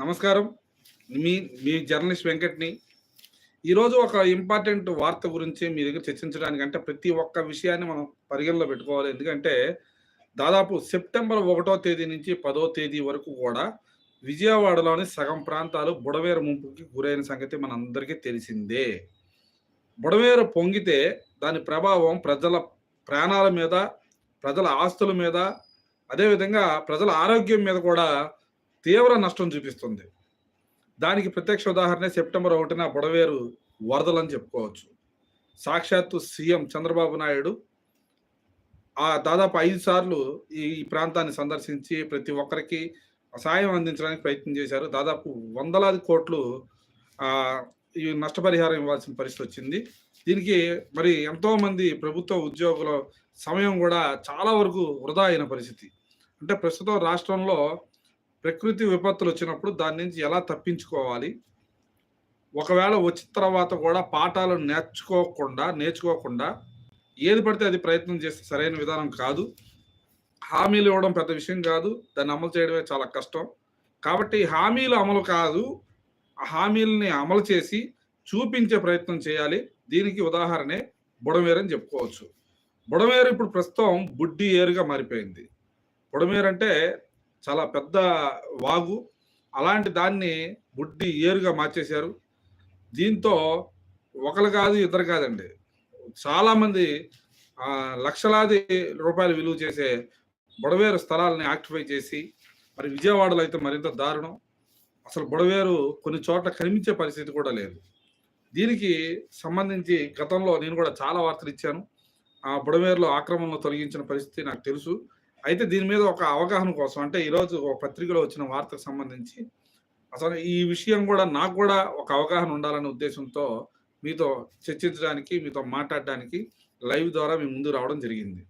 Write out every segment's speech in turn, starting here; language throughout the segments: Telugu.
నమస్కారం. మీ మీ జర్నలిస్ట్ వెంకట్ని. ఈరోజు ఒక ఇంపార్టెంట్ వార్త గురించి మీ దగ్గర చర్చించడానికి అంటే ప్రతి ఒక్క విషయాన్ని మనం పరిగణలో పెట్టుకోవాలి. ఎందుకంటే దాదాపు సెప్టెంబర్ ఒకటో తేదీ నుంచి పదో తేదీ వరకు కూడా విజయవాడలోని సగం ప్రాంతాలు బుడవేరు ముంపుకి గురైన సంగతి మనందరికీ తెలిసిందే. బుడవేరు పొంగితే దాని ప్రభావం ప్రజల ప్రాణాల మీద ప్రజల ఆస్తుల మీద అదేవిధంగా ప్రజల ఆరోగ్యం మీద కూడా తీవ్ర నష్టం చూపిస్తుంది. దానికి ప్రత్యక్ష ఉదాహరణ సెప్టెంబర్ ఒకటిన బుడవేరు వరదలని చెప్పుకోవచ్చు. సాక్షాత్తు సీఎం చంద్రబాబు నాయుడు ఆ దాదాపు ఐదు సార్లు ఈ ఈ ప్రాంతాన్ని సందర్శించి ప్రతి ఒక్కరికి సాయం అందించడానికి ప్రయత్నం చేశారు. దాదాపు వందలాది కోట్లు ఈ నష్టపరిహారం ఇవ్వాల్సిన పరిస్థితి వచ్చింది. దీనికి మరి ఎంతోమంది ప్రభుత్వ ఉద్యోగుల సమయం కూడా చాలా వరకు వృధా అయిన పరిస్థితి. అంటే ప్రస్తుతం రాష్ట్రంలో ప్రకృతి విపత్తులు వచ్చినప్పుడు దాని నుంచి ఎలా తప్పించుకోవాలి? ఒకవేళ వచ్చిన తర్వాత కూడా పాఠాలు నేర్చుకోకుండా నేర్చుకోకుండా ఏది పడితే అది ప్రయత్నం చేస్తే సరైన విధానం కాదు. హామీలు ఇవ్వడం పెద్ద విషయం కాదు. దాన్ని అమలు చేయడమే చాలా కష్టం. కాబట్టి హామీలు అమలు కాదు. ఆ హామీలని అమలు చేసి చూపించే ప్రయత్నం చేయాలి. దీనికి ఉదాహరణే బుడమేరు అని చెప్పుకోవచ్చు. బుడమేరు ఇప్పుడు ప్రస్తుతం బుడ్డి ఏరుగా మారిపోయింది. బుడమేరు అంటే చాలా పెద్ద వాగు. అలాంటి దాన్ని బుడ్డి ఏరుగా మార్చేశారు. దీంతో ఒకరు కాదు ఇద్దరు కాదండి. చాలామంది లక్షలాది రూపాయలు విలువ చేసే బుడవేరు స్థలాలని యాక్టిఫై చేసి మరి విజయవాడలో అయితే మరింత దారుణం. అసలు బుడవేరు కొన్ని చోట్ల కనిపించే పరిస్థితి కూడా లేదు. దీనికి సంబంధించి గతంలో నేను కూడా చాలా వార్తలు ఇచ్చాను. ఆ బుడవేరులో ఆక్రమణలో తొలగించిన పరిస్థితి నాకు తెలుసు. అయితే దీని మీద ఒక అవగాహన కోసం అంటే ఈరోజు ఒక పత్రికలో వచ్చిన వార్తకు సంబంధించి అసలు ఈ విషయం కూడా నాకు కూడా ఒక అవగాహన ఉండాలనే ఉద్దేశంతో మీతో చర్చించడానికి మీతో మాట్లాడడానికి లైవ్ ద్వారా మీ ముందు రావడం జరిగింది.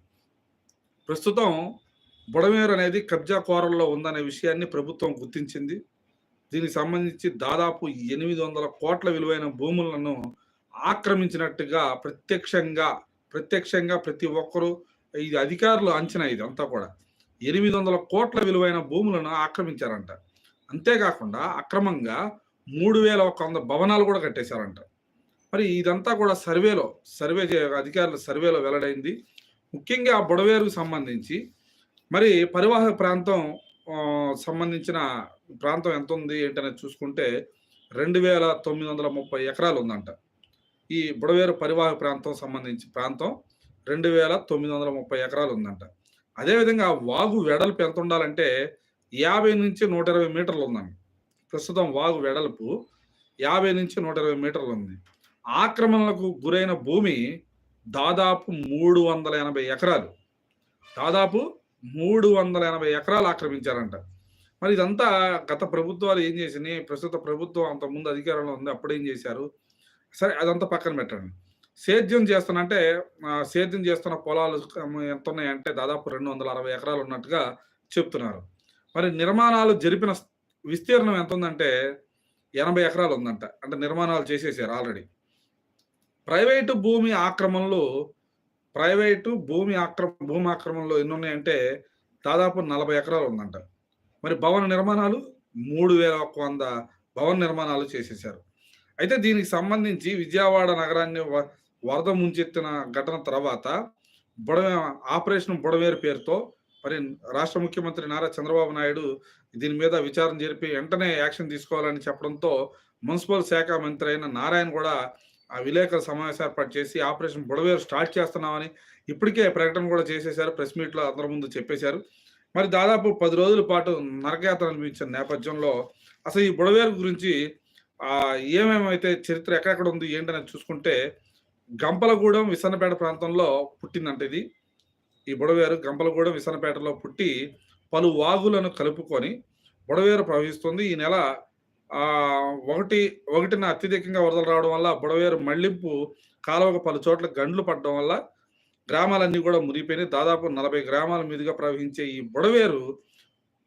ప్రస్తుతం బుడమేరు అనేది కబ్జా కోరల్లో ఉందనే విషయాన్ని ప్రభుత్వం గుర్తించింది. దీనికి సంబంధించి దాదాపు ఎనిమిది వందల కోట్ల విలువైన భూములను ఆక్రమించినట్టుగా ప్రత్యక్షంగా ప్రత్యక్షంగా ప్రతి ఒక్కరూ ఇది అధికారులు అంచనా ఇది అంతా కూడా. ఎనిమిది వందల కోట్ల విలువైన భూములను ఆక్రమించారంట. అంతేకాకుండా అక్రమంగా మూడు వేల ఒక వంద భవనాలు కూడా కట్టేశారంట. మరి ఇదంతా కూడా సర్వేలో సర్వే చే అధికారుల సర్వేలో వెల్లడైంది. ముఖ్యంగా ఆ బుడవేరుకు సంబంధించి. మరి పరివాహక ప్రాంతం సంబంధించిన ప్రాంతం ఎంత ఉంది ఏంటనేది చూసుకుంటే రెండు వేల తొమ్మిది వందల ముప్పై ఎకరాలు ఉందంట. ఈ బుడవేరు పరివాహక ప్రాంతం సంబంధించి ప్రాంతం. రెండు వేల తొమ్మిది వందల ముప్పై ఎకరాలు ఉందంట అదేవిధంగా వాగు వెడల్పు ఎంత ఉండాలంటే యాభై నుంచి నూట ఇరవై మీటర్లు ఉందండి ప్రస్తుతం వాగు వెడల్పు యాభై నుంచి నూట ఇరవై మీటర్లు ఉంది ఆక్రమణలకు గురైన భూమి దాదాపు మూడు వందల ఎనభై ఎకరాలు. దాదాపు మూడు వందల ఎనభై ఎకరాలు ఆక్రమించారంట. మరి ఇదంతా గత ప్రభుత్వాలు ఏం చేసినాయి? ప్రస్తుత ప్రభుత్వం అంత ముందు అధికారంలో ఉంది అప్పుడు ఏం చేశారు? సరే అదంతా పక్కన పెట్టండి. సేద్యం చేస్తున్న అంటే సేద్యం చేస్తున్న పొలాలు ఎంత ఉన్నాయంటే దాదాపు రెండు వందల అరవై ఎకరాలు ఉన్నట్టుగా చెప్తున్నారు. మరి నిర్మాణాలు జరిపిన విస్తీర్ణం ఎంత ఉందంటే ఎనభై ఎకరాలు ఉందంట. అంటే నిర్మాణాలు చేసేసారు ఆల్రెడీ. ప్రైవేటు భూమి ఆక్రమణలు ప్రైవేటు భూమి ఆక్రమ భూమి ఆక్రమణలో ఎన్ని ఉన్నాయంటే దాదాపు నలభై ఎకరాలు ఉందంట. మరి భవన నిర్మాణాలు మూడు వేల ఒక వంద భవన నిర్మాణాలు చేసేసారు. అయితే దీనికి సంబంధించి విజయవాడ నగరాన్ని వరద ముంచెత్తిన ఘటన తర్వాత బుడ ఆపరేషన్ బుడవేరు పేరుతో మరి రాష్ట్ర ముఖ్యమంత్రి నారా చంద్రబాబు నాయుడు దీని మీద విచారణ జరిపి వెంటనే యాక్షన్ తీసుకోవాలని చెప్పడంతో మున్సిపల్ శాఖ మంత్రి అయిన నారాయణ కూడా ఆ విలేకరుల సమావేశం ఏర్పాటు చేసి ఆపరేషన్ బుడవేరు స్టార్ట్ చేస్తున్నామని ఇప్పటికే ప్రకటన కూడా చేసేశారు. ప్రెస్ మీట్లో అందరి ముందు చెప్పేశారు. మరి దాదాపు పది రోజుల పాటు నరకయాత్ర అనిపించిన నేపథ్యంలో అసలు ఈ బుడవేరు గురించి ఏమేమైతే చరిత్ర ఎక్కడెక్కడ ఉంది ఏంటనేది చూసుకుంటే గంపలగూడెం విసన్నపేట ప్రాంతంలో పుట్టిందంట ఇది. ఈ బుడవేరు గంపలగూడెం విసన్నపేటలో పుట్టి పలు వాగులను కలుపుకొని బుడవేరు ప్రవహిస్తుంది. ఈ నెల ఒకటి ఒకటిన అత్యధికంగా వరదలు రావడం వల్ల బుడవేరు మళ్ళింపు కాలువకు పలు చోట్ల గండ్లు పడడం వల్ల గ్రామాలన్నీ కూడా మునిగిపోయినాయి. దాదాపు నలభై గ్రామాల మీదుగా ప్రవహించే ఈ బుడవేరు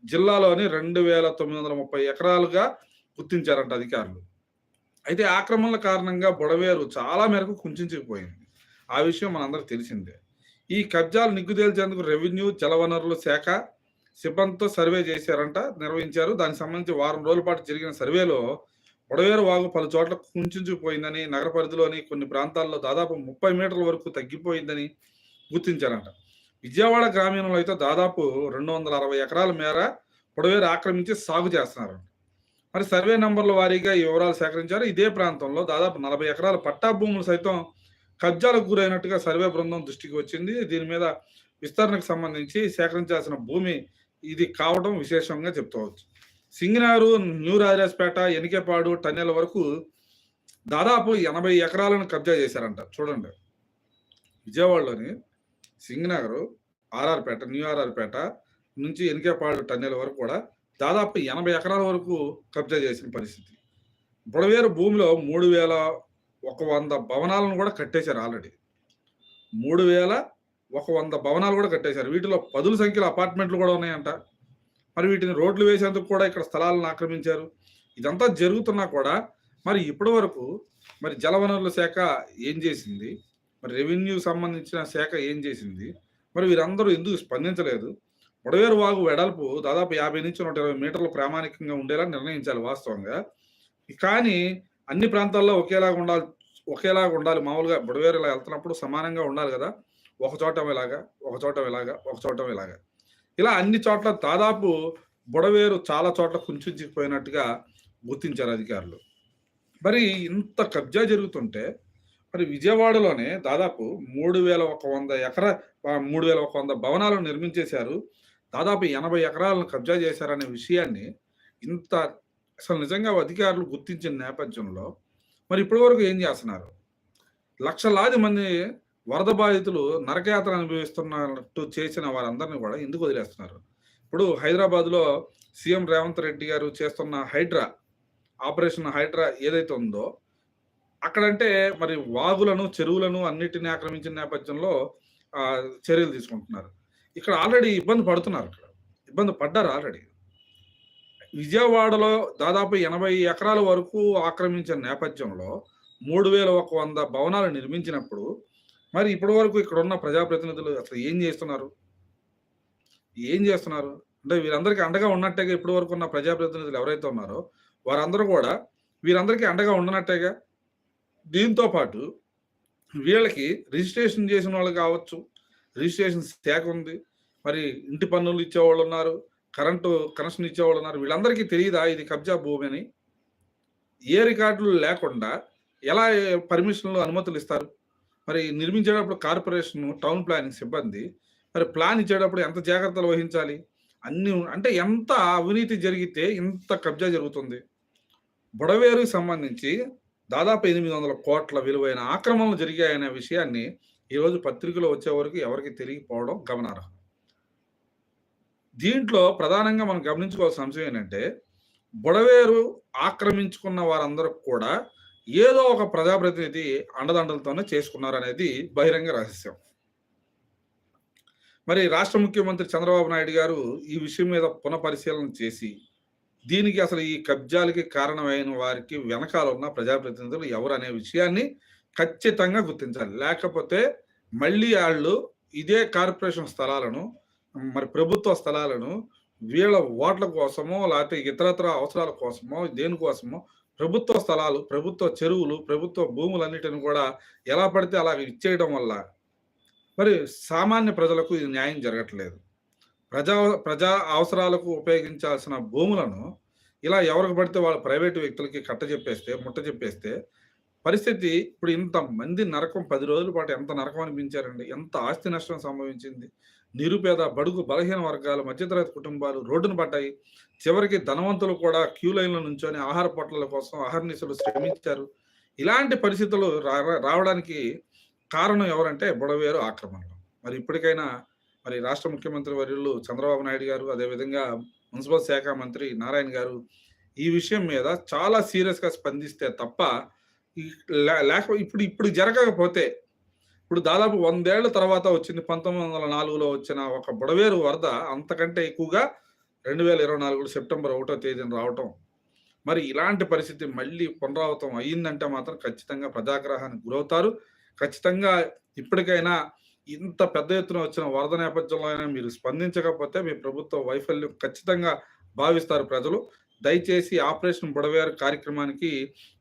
జిల్లాలోని రెండు వేల తొమ్మిది వందల ముప్పై ఎకరాలుగా గుర్తించారంట అధికారులు. అయితే ఆక్రమణల కారణంగా బుడవేరు చాలా మేరకు కుంచుకుపోయింది ఆ విషయం మనందరికి తెలిసిందే. ఈ కబ్జాలు నిగ్గుదేల్చేందుకు రెవెన్యూ జలవనరుల శాఖ సిబ్బందితో సర్వే చేశారంట నిర్వహించారు. దానికి సంబంధించి వారం రోజుల పాటు జరిగిన సర్వేలో బుడవేరు వాగు పలు చోట్ల కుంచుకుపోయిందని నగర పరిధిలోని కొన్ని ప్రాంతాల్లో దాదాపు ముప్పై మీటర్ల వరకు తగ్గిపోయిందని గుర్తించారంట. విజయవాడ గ్రామీణంలో అయితే దాదాపు రెండు వందల అరవై ఎకరాల మేర పొడవేరు ఆక్రమించి సాగు చేస్తున్నారంట. మరి సర్వే నంబర్ల వారీగా ఈ వివరాలు సేకరించారు. ఇదే ప్రాంతంలో దాదాపు నలభై ఎకరాల పట్టా భూములు సైతం కబ్జాలకు గురైనట్టుగా సర్వే బృందం దృష్టికి వచ్చింది. దీని మీద విస్తరణకు సంబంధించి సేకరించాల్సిన భూమి ఇది కావడం విశేషంగా చెప్తవచ్చు. సింగనారు న్యూ రాజరాజపేట ఎనికేపాడు టన్నెల వరకు దాదాపు ఎనభై ఎకరాలను కబ్జా చేశారంట. చూడండి. విజయవాడలోని సింగనగర్ ఆర్ఆర్పేట న్యూ ఆర్ఆర్పేట నుంచి ఎనికేపాడు టన్నెల వరకు కూడా దాదాపు ఎనభై ఎకరాల వరకు కబ్జా చేసిన పరిస్థితి. బుడవేరు భూమిలో మూడు వేల ఒక వంద భవనాలను కూడా కట్టేశారు ఆల్రెడీ. మూడు వేల ఒక వంద భవనాలు కూడా కట్టేశారు. వీటిలో పదుల సంఖ్యలో అపార్ట్మెంట్లు కూడా ఉన్నాయంట. మరి వీటిని రోడ్లు వేసేందుకు కూడా ఇక్కడ స్థలాలను ఆక్రమించారు. ఇదంతా జరుగుతున్నా కూడా మరి ఇప్పటి వరకు మరి జలవనరుల శాఖ ఏం చేసింది? మరి రెవెన్యూ సంబంధించిన శాఖ ఏం చేసింది? మరి వీరందరూ ఎందుకు స్పందించలేదు? బుడవేరు వాగు వెడల్పు దాదాపు యాభై నుంచి నూట ఇరవై మీటర్లు ప్రామాణికంగా ఉండేలా నిర్ణయించాలి వాస్తవంగా. కానీ అన్ని ప్రాంతాల్లో ఒకేలాగా ఉండాలి ఒకేలాగా ఉండాలి మామూలుగా బుడవేరు ఇలా వెళ్తున్నప్పుడు సమానంగా ఉండాలి కదా. ఒక చోట ఇలాగా ఒక చోట ఇలాగా ఒక చోట ఇలాగా. ఇలా అన్ని చోట్ల దాదాపు బుడవేరు చాలా చోట్ల కుంచుకుపోయినట్టుగా గుర్తించారు అధికారులు. మరి ఇంత కబ్జా జరుగుతుంటే మరి విజయవాడలోనే దాదాపు మూడు వేల ఒక వంద ఎకర మూడు వేల ఒక వంద భవనాలను నిర్మించేశారు. దాదాపు ఎనభై ఎకరాలను కబ్జా చేశారనే విషయాన్ని ఇంత అసలు నిజంగా అధికారులు గుర్తించిన నేపథ్యంలో మరి ఇప్పటివరకు ఏం చేస్తున్నారు? లక్షలాది మంది వరద బాధితులు నరకయాత్ర అనుభవిస్తున్నట్టు చేసిన వారందరినీ కూడా ఎందుకు వదిలేస్తున్నారు? ఇప్పుడు హైదరాబాద్లో సీఎం రేవంత్ రెడ్డి గారు చేస్తున్న హైడ్రా ఆపరేషన్ హైడ్రా ఏదైతే ఉందో అక్కడంటే మరి వాగులను చెరువులను అన్నిటిని ఆక్రమించిన నేపథ్యంలో చర్యలు తీసుకుంటున్నారు. ఇక్కడ ఆల్రెడీ ఇబ్బంది పడుతున్నారు ఇక్కడ. ఇబ్బంది పడ్డారు ఆల్రెడీ. విజయవాడలో దాదాపు ఎనభై ఎకరాల వరకు ఆక్రమించిన నేపథ్యంలో మూడు వేల ఒక వంద భవనాలు నిర్మించినప్పుడు మరి ఇప్పటి వరకు ఇక్కడ ఉన్న ప్రజాప్రతినిధులు అసలు ఏం చేస్తున్నారు? ఏం చేస్తున్నారు? అంటే వీరందరికీ అండగా ఉన్నట్టేగా ఇప్పటి వరకు ఉన్న ప్రజాప్రతినిధులు ఎవరైతే ఉన్నారో వారందరూ కూడా వీరందరికీ అండగా ఉండనట్టేగా దీంతో పాటు వీళ్ళకి రిజిస్ట్రేషన్ చేసిన వాళ్ళు కావచ్చు రిజిస్ట్రేషన్ శాఖ ఉంది. మరి ఇంటి పన్నులు ఇచ్చేవాళ్ళు ఉన్నారు కరెంటు కనెక్షన్ ఇచ్చేవాళ్ళు ఉన్నారు. వీళ్ళందరికీ తెలియదా ఇది కబ్జా భూమి అని? ఏ రికార్డులు లేకుండా ఎలా పర్మిషన్లు అనుమతులు ఇస్తారు? మరి నిర్మించేటప్పుడు కార్పొరేషన్ టౌన్ ప్లానింగ్ సిబ్బంది మరి ప్లాన్ ఇచ్చేటప్పుడు ఎంత జాగ్రత్తలు వహించాలి? అన్ని అంటే ఎంత అవినీతి జరిగితే ఇంత కబ్జా జరుగుతుంది? బుడవేరుకి సంబంధించి దాదాపు ఎనిమిది వందల కోట్ల విలువైన ఆక్రమణలు జరిగాయనే విషయాన్ని ఈరోజు పత్రికలో వచ్చే వరకు ఎవరికి తెలియకపోవడం గమనార్హం. దీంట్లో ప్రధానంగా మనం గమనించుకోవాల్సిన అంశం ఏంటంటే బుడవేరు ఆక్రమించుకున్న వారందరూ కూడా ఏదో ఒక ప్రజాప్రతినిధి అండదండలతోనే చేసుకున్నారు అనేది బహిరంగ రహస్యం. మరి రాష్ట్ర ముఖ్యమంత్రి చంద్రబాబు నాయుడు గారు ఈ విషయం మీద పునఃపరిశీలన చేసి దీనికి అసలు ఈ కబ్జాలకి కారణమైన వారికి వెనకాల ఉన్న ప్రజాప్రతినిధులు ఎవరు అనే విషయాన్ని ఖచ్చితంగా గుర్తించాలి. లేకపోతే మళ్ళీ వాళ్ళు ఇదే కార్పొరేషన్ స్థలాలను మరి ప్రభుత్వ స్థలాలను వీళ్ళ ఓట్ల కోసమో లేకపోతే ఇతరత్ర అవసరాల కోసమో దేనికోసమో ప్రభుత్వ స్థలాలు ప్రభుత్వ చెరువులు ప్రభుత్వ భూములన్నిటిని కూడా ఎలా పడితే అలా ఇచ్చేయడం వల్ల మరి సామాన్య ప్రజలకు ఇది న్యాయం జరగట్లేదు. ప్రజా ప్రజా అవసరాలకు ఉపయోగించాల్సిన భూములను ఇలా ఎవరికి పడితే వాళ్ళ ప్రైవేటు వ్యక్తులకి కట్ట చెప్పేస్తే ముట్ట చెప్పేస్తే పరిస్థితి ఇప్పుడు ఇంత మంది నరకం పది రోజుల పాటు ఎంత నరకం అనిపించారండి? ఎంత ఆస్తి నష్టం సంభవించింది? నిరుపేద బడుగు బలహీన వర్గాలు మధ్యతరగతి కుటుంబాలు రోడ్డును పడ్డాయి. చివరికి ధనవంతులు కూడా క్యూ లైన్లో నుంచొని ఆహార పొట్ల కోసం అహర్నిశలు శ్రమించారు. ఇలాంటి పరిస్థితులు రా- రావడానికి కారణం ఎవరంటే బుడవేరు ఆక్రమణలు. మరి ఇప్పటికైనా మరి రాష్ట్ర ముఖ్యమంత్రి వర్యులు చంద్రబాబు నాయుడు గారు అదేవిధంగా మున్సిపల్ శాఖ మంత్రి నారాయణ గారు ఈ విషయం మీద చాలా సీరియస్గా స్పందిస్తే తప్ప లేక ఇప్పుడు ఇప్పుడు జరగకపోతే ఇప్పుడు దాదాపు వందేళ్ళ తర్వాత వచ్చింది పంతొమ్మిది వందల నాలుగులో వచ్చిన ఒక బుడవేరు వరద అంతకంటే ఎక్కువగా రెండు వేల ఇరవై నాలుగు సెప్టెంబర్ ఒకటో తేదీన రావటం మరి ఇలాంటి పరిస్థితి మళ్ళీ పునరావృతం అయ్యిందంటే మాత్రం ఖచ్చితంగా ప్రజాగ్రహానికి గురవుతారు ఖచ్చితంగా ఇప్పటికైనా ఇంత పెద్ద ఎత్తున వచ్చిన వరద నేపథ్యంలో అయినా మీరు స్పందించకపోతే మీ ప్రభుత్వ వైఫల్యం ఖచ్చితంగా భావిస్తారు ప్రజలు. దయచేసి ఆపరేషన్ బుడవేర్ కార్యక్రమానికి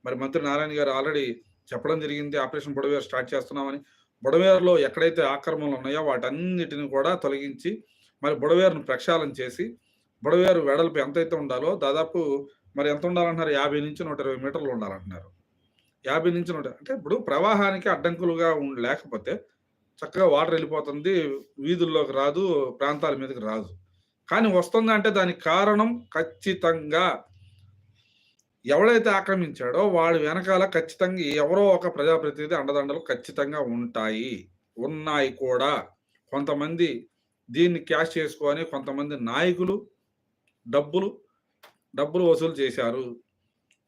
మరి మంత్రి నారాయణ గారు ఆల్రెడీ చెప్పడం జరిగింది. ఆపరేషన్ బుడవేర్ స్టార్ట్ చేస్తున్నామని. బుడవేరులో ఎక్కడైతే ఆక్రమణలు ఉన్నాయో వాటన్నిటిని కూడా తొలగించి మరి బుడవేరును ప్రక్షాళన చేసి బుడవేరు వెడల్పు ఎంతైతే ఉండాలో దాదాపు మరి ఎంత ఉండాలంటున్నారు 50-120 మీటర్లు ఉండాలంటున్నారు. 50 100 అంటే ఇప్పుడు ప్రవాహానికి అడ్డంకులుగా లేకపోతే చక్కగా వాటర్ వెళ్ళిపోతుంది. వీధుల్లోకి రాదు. ప్రాంతాల మీదకి రాదు. కానీ వస్తుందంటే దానికి కారణం ఖచ్చితంగా ఎవడైతే ఆక్రమించాడో వాడి వెనకాల ఖచ్చితంగా ఎవరో ఒక ప్రజాప్రతినిధి అండదండలు ఖచ్చితంగా ఉంటాయి. ఉన్నాయి కూడా. కొంతమంది దీన్ని క్యాష్ చేసుకొని కొంతమంది నాయకులు డబ్బులు, డబ్బులు వసూలు చేశారు.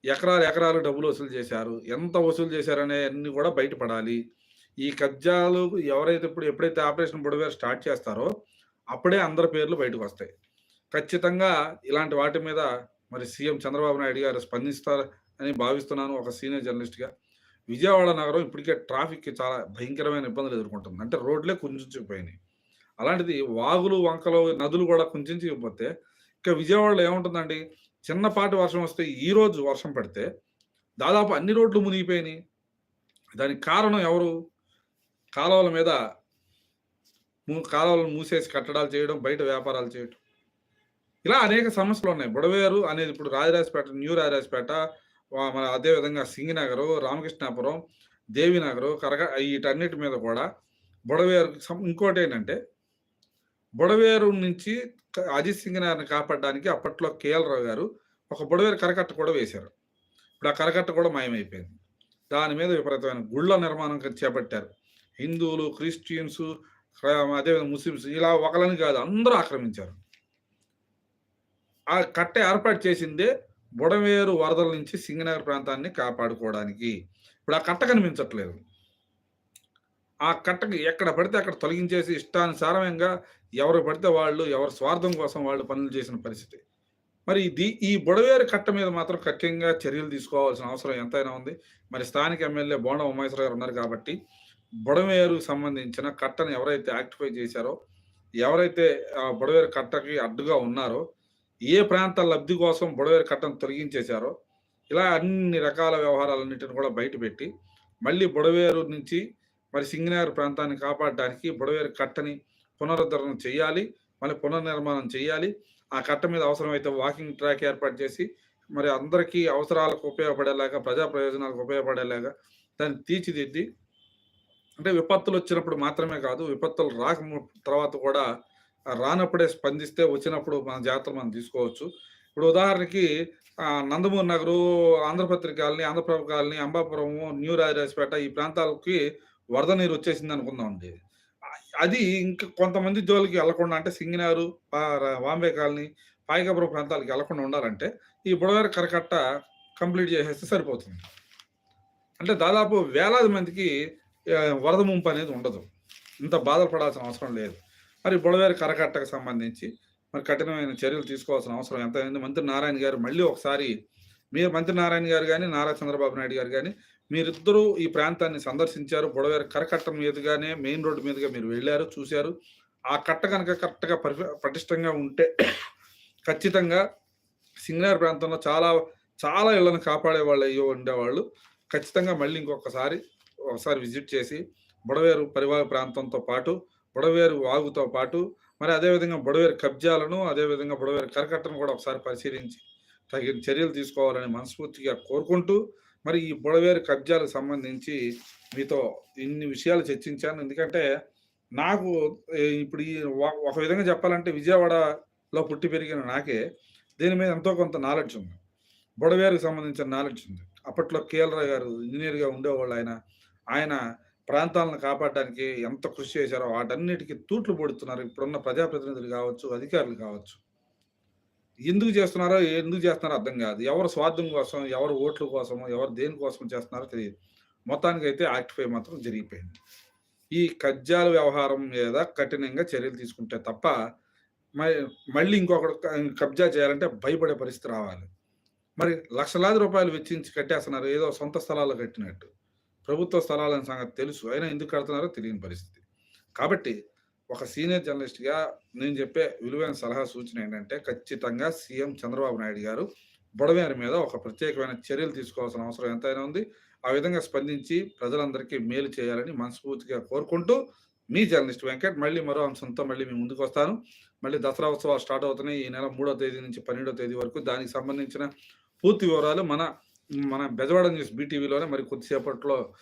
ఎకరాలు, ఎకరాలు డబ్బులు వసూలు చేశారు. ఎంత వసూలు చేశారనే అన్ని కూడా బయటపడాలి. ఈ కబ్జాలు ఎవరైతే ఇప్పుడు ఎప్పుడైతే ఆపరేషన్ బుడవేరు స్టార్ట్ చేస్తారో అప్పుడే అందరి పేర్లు బయటకు వస్తాయి ఖచ్చితంగా ఇలాంటి వాటి మీద మరి సీఎం చంద్రబాబు నాయుడు గారు స్పందిస్తారని భావిస్తున్నాను ఒక సీనియర్ జర్నలిస్ట్‌గా. విజయవాడ నగరం ఇప్పటికే ట్రాఫిక్‌కి చాలా భయంకరమైన ఇబ్బందులు ఎదుర్కొంటుంది. అంటే రోడ్లే కుంచుకుపోయినాయి అలాంటిది వాగులు, వంకలు, నదులు కూడా కుంచుకుపోతే ఇక విజయవాడలో ఏముంటుందండి? చిన్నపాటి వర్షం వస్తే ఈరోజు వర్షం పడితే దాదాపు అన్ని రోడ్లు మునిగిపోయినాయి. దానికి కారణం ఎవరు? కాలువల మీద కాలువలను మూసేసి కట్టడాలు చేయడం, బయట వ్యాపారాలు చేయటం. ఇలా అనేక సమస్యలు ఉన్నాయి బుడవేరు అనేది ఇప్పుడు రాజరాజపేట, న్యూ రాజరాజపేట మన అదే విధంగా రామకృష్ణాపురం, దేవినగర్ కరగ వీటన్నిటి మీద కూడా బుడవేరు ఇంకోటి ఏంటంటే బుడవేరు నుంచి అజిత్ సింగనగర్‌ని కాపాడడానికి అప్పట్లో కేఎల్ రావు గారు ఒక బుడవేరు కరకట్ట కూడా వేశారు. ఇప్పుడు ఆ కరకట్ట కూడా మాయమైపోయింది. దాని మీద విపరీతమైన గుళ్ళ నిర్మాణం చేపట్టారు. హిందువులు, క్రిస్టియన్సు అదేవిధంగా ముస్లిమ్స్ ఇలా ఒకళ్ళని కాదు అందరూ ఆక్రమించారు. ఆ కట్ట ఏర్పాటు చేసిందే బుడమేరు వరదల నుంచి సింగనగర్ ప్రాంతాన్ని కాపాడుకోవడానికి. ఇప్పుడు ఆ కట్ట కనిపించట్లేదు. ఆ కట్టకి ఎక్కడ పడితే అక్కడ తొలగించేసి ఇష్టానుసారంగా ఎవరు పడితే వాళ్ళు ఎవరి స్వార్థం కోసం వాళ్ళు పనులు చేసిన పరిస్థితి. మరి ఇది ఈ బుడవేరు కట్ట మీద మాత్రం కఠినంగా చర్యలు తీసుకోవాల్సిన అవసరం ఎంతైనా ఉంది. మరి స్థానిక ఎమ్మెల్యే బోండ ఉమేశ్వర గారు ఉన్నారు కాబట్టి బుడమేరుకు సంబంధించిన కట్టను ఎవరైతే యాక్టిఫై చేశారో, ఎవరైతే ఆ కట్టకి అడ్డుగా ఉన్నారో, ఏ ప్రాంత లబ్ధి కోసం బుడవేరు కట్టను తొలగించేశారో, ఇలా అన్ని రకాల వ్యవహారాలన్నింటిని కూడా బయటపెట్టి మళ్ళీ బుడవేరు నుంచి మరి సింగనగర్ ప్రాంతాన్ని కాపాడడానికి బుడవేరు కట్టని పునరుద్ధరణ చేయాలి. మళ్ళీ పునర్నిర్మాణం చేయాలి. ఆ కట్ట మీద అవసరమైతే వాకింగ్ ట్రాక్ ఏర్పాటు చేసి మరి అందరికీ అవసరాలకు ఉపయోగపడేలాగా, ప్రజా ప్రయోజనాలకు ఉపయోగపడేలాగా దాన్ని తీర్చిదిద్ది అంటే విపత్తులు వచ్చినప్పుడు మాత్రమే కాదు, విపత్తులు రాకము తర్వాత కూడా రానప్పుడే స్పందిస్తే వచ్చినప్పుడు మన జాగ్రత్తలు మనం తీసుకోవచ్చు. ఇప్పుడు ఉదాహరణకి Nandamuri Nagar, Andhrapatrika colony, Andhraprabha colony, Ambapuram, new Rajarajapeta ఈ ప్రాంతాలకి వరద నీరు వచ్చేసింది అనుకుందామండి. అది ఇంకా కొంతమంది జోలికి వెళ్ళకుండా అంటే సింగినారు వాంబే కాలనీ, పాయకాపురం ప్రాంతాలకు వెళ్ళకుండా ఉండాలంటే ఈ బుడమేరు కరకట్ట కంప్లీట్ చేసేస్తే సరిపోతుంది. అంటే దాదాపు వేలాది మందికి వరద ముంపు అనేది ఉండదు. ఇంత బాధలు పడాల్సిన అవసరం లేదు. మరి బుడవేరు కరకట్టకు సంబంధించి మరి కఠినమైన చర్యలు తీసుకోవాల్సిన అవసరం ఎంత మంత్రి నారాయణ గారు మళ్ళీ ఒకసారి మీరు మంత్రి నారాయణ గారు కానీ నారా చంద్రబాబు నాయుడు గారు కానీ మీరిద్దరూ ఈ ప్రాంతాన్ని సందర్శించారు. బుడవేరు కరకట్ట మీదుగానే మెయిన్ రోడ్డు మీదుగా మీరు వెళ్ళారు చూశారు ఆ కట్ట కనుక కరెక్ట్‌గా పరిఫ పటిష్టంగా ఉంటే ఖచ్చితంగా సింగనగర్ ప్రాంతంలో చాలా, చాలా ఇళ్ళను కాపాడేవాళ్ళు అయ్యో ఉండేవాళ్ళు. ఖచ్చితంగా మళ్ళీ ఇంకొకసారి ఒకసారి విజిట్ చేసి బుడవేరు పరివాహ ప్రాంతంతో పాటు, బుడవేరు వాగుతో పాటు మరి అదే విధంగా కబ్జాలను, అదే విధంగా కరకట్టను కూడా ఒకసారి పరిశీలించి తగిన చర్యలు తీసుకోవాలని మనస్ఫూర్తిగా కోరుకుంటూ మరి ఈ బుడవేరు కబ్జాలకు సంబంధించి మీతో ఇన్ని విషయాలు చర్చించాను. ఎందుకంటే నాకు ఇప్పుడు ఈ ఒక విధంగా చెప్పాలంటే విజయవాడలో పుట్టి పెరిగిన నాకే దీని మీద ఎంతో కొంత నాలెడ్జ్ ఉంది. బుడవేరుకు సంబంధించిన నాలెడ్జ్ ఉంది. అప్పట్లో కేఎల్ రావు గారు ఇంజనీర్గా ఉండేవాళ్ళు ఆయన. ఆయన ప్రాంతాలను కాపాడడానికి ఎంత కృషి చేశారో వాటన్నిటికి తూట్లు పొడుతున్నారు. ఇప్పుడున్న ప్రజాప్రతినిధులు కావచ్చు, అధికారులు కావచ్చు. ఎందుకు చేస్తున్నారో, ఎందుకు చేస్తున్నారో అర్థం కాదు. ఎవరు స్వార్థం కోసం, ఎవరు ఓట్ల కోసమో, ఎవరు దేనికోసం చేస్తున్నారో తెలియదు మొత్తానికి అయితే యాక్టిఫై మాత్రం జరిగిపోయింది. ఈ కబ్జాల వ్యవహారం మీద కఠినంగా చర్యలు తీసుకుంటే తప్ప మళ్ళీ ఇంకొకటి కబ్జా చేయాలంటే భయపడే పరిస్థితి రావాలి. మరి లక్షలాది రూపాయలు వెచ్చించి కట్టేస్తున్నారు. ఏదో సొంత స్థలాల్లో కట్టినట్టు. ప్రభుత్వ స్థలాలని సంగతి తెలుసు. అయినా ఎందుకు కడుతున్నారో తెలియని పరిస్థితి. కాబట్టి ఒక సీనియర్ జర్నలిస్ట్‌గా నేను చెప్పే విలువైన సలహా సూచన ఏంటంటే ఖచ్చితంగా సీఎం చంద్రబాబు నాయుడు గారు బుడమేరు మీద ఒక ప్రత్యేకమైన చర్యలు తీసుకోవాల్సిన అవసరం ఎంతైనా ఉంది. ఆ విధంగా స్పందించి ప్రజలందరికీ మేలు చేయాలని మనస్ఫూర్తిగా కోరుకుంటూ మీ జర్నలిస్ట్ వెంకట్ మళ్ళీ మరో అంశంతో మళ్ళీ మీ ముందుకు వస్తాను మళ్ళీ దసరా ఉత్సవాలు స్టార్ట్ అవుతున్నాయి. ఈ నెల మూడో తేదీ నుంచి 12వ తేదీ వరకు దానికి సంబంధించిన పూర్తి వివరాలు మన మన బెజవాడ న్యూస్ బీటీవీలోనే మరి కొద్దిసేపట్లో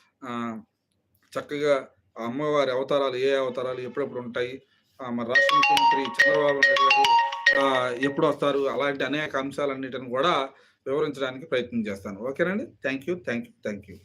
చక్కగా అమ్మవారి అవతారాలు ఏ అవతారాలు ఎప్పుడెప్పుడు ఉంటాయి. మన రాష్ట్ర ముఖ్యమంత్రి చంద్రబాబు నాయుడు గారు ఎప్పుడు ఎప్పుడొస్తారు అలాంటి అనేక అంశాలన్నిటిని కూడా వివరించడానికి ప్రయత్నం చేస్తాను. ఓకేనండి. Thank you. Thank you. Thank you.